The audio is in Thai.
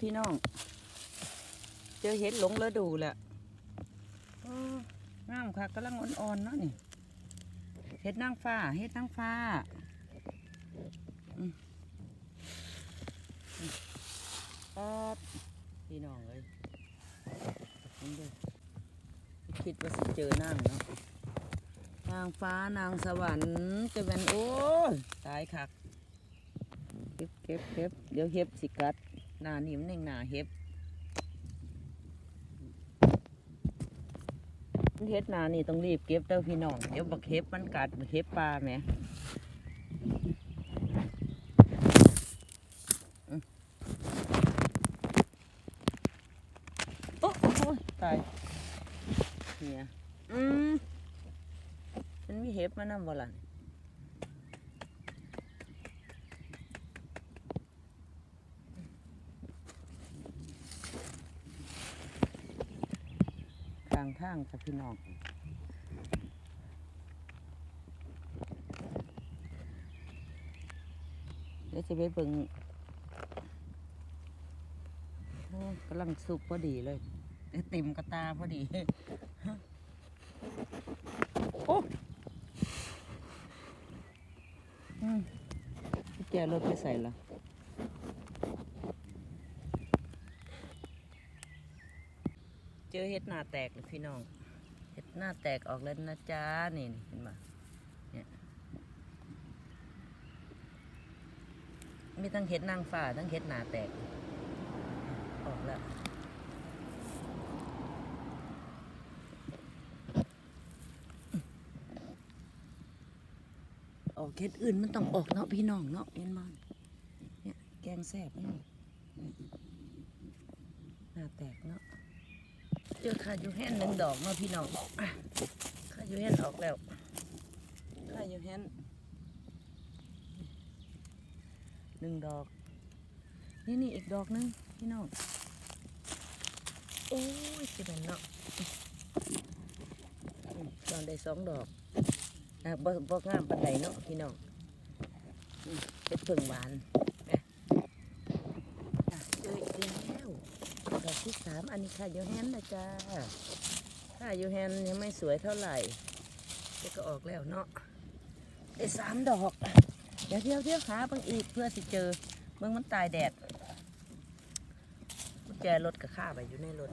พี่น้อง เจอเห็ดหลงแล้วดูแหละงามค่ะกำลังอ่อนๆเนาะนี่เห็ดนางฟ้าเห็ดนางฟ้าปั๊บพี่น้องเลยนี่ด้อคิดว่าสิเจอนางเนาะนางฟ้านางสวรรค์จะเป็นโอ้ตายคักเก็บเก็บเก็บเดี๋ยวเห็บสิกัด หนานี่มันเองหนาเห็บมันเห็ดหนานี่ต้องรีบเก็บเด้อพี่น้อง เดี๋ยวบักเห็บมันกัดบักเห็บปลาแหมอืมโอ้โอ้ยตายเนี่ย อืมมันมีเห็บมานำบ่ล่ะางทางกับพี่น้องเดี๋ยวจะไปเบิ่งกำลังสุกพอดีเลยเต็มกระตาพอดีโอ้อืมแจรถไปใส่ละ เจอเห็ดหน้าแตกเลยพี่น้อง เห็ดหน้าแตกออกแล้วนะจ๊ะนี่นี่เห็นปะเนี่ยมีทั้งเห็ดนางฟ้าทั้งเห็ดหน้าแตก ออกแล้วออกเห็ดอื่นมันต้องออกเนาะพี่น้องเนาะเห็นบ้านเนี่ยแกงแซ่บนี่หน้าแตกเนาะ เจอขาอยู่แห่นหนึ่งดอกเนาะพี่น้องอะขาอยู่แห่นออกแล้วขาอยู่แห่นหนึ่งดอก นี่นี่อีกดอกหนึงพี่น้องโอ้ยจะเป็นเนาะอืมตอนได้สองดอกอะบ่บ่งามปานใดเนาะพี่น้องอืมเป็นเพิ่งหวานนะอะเจออีกแล้วดอก ที่สามอันนี้ค่ะโยแฮนนะจ๊ะค่ะโยแฮนยังไม่สวยเท่าไหร่แต่ก็ออกแล้วเนาะได้สามดอก เดี๋ยวเที่ยวเที่ยวหาบางอีกเพื่อสิเจอเมืองมันตายแดดกุญแจรถกับข้าไปอยู่ในรถ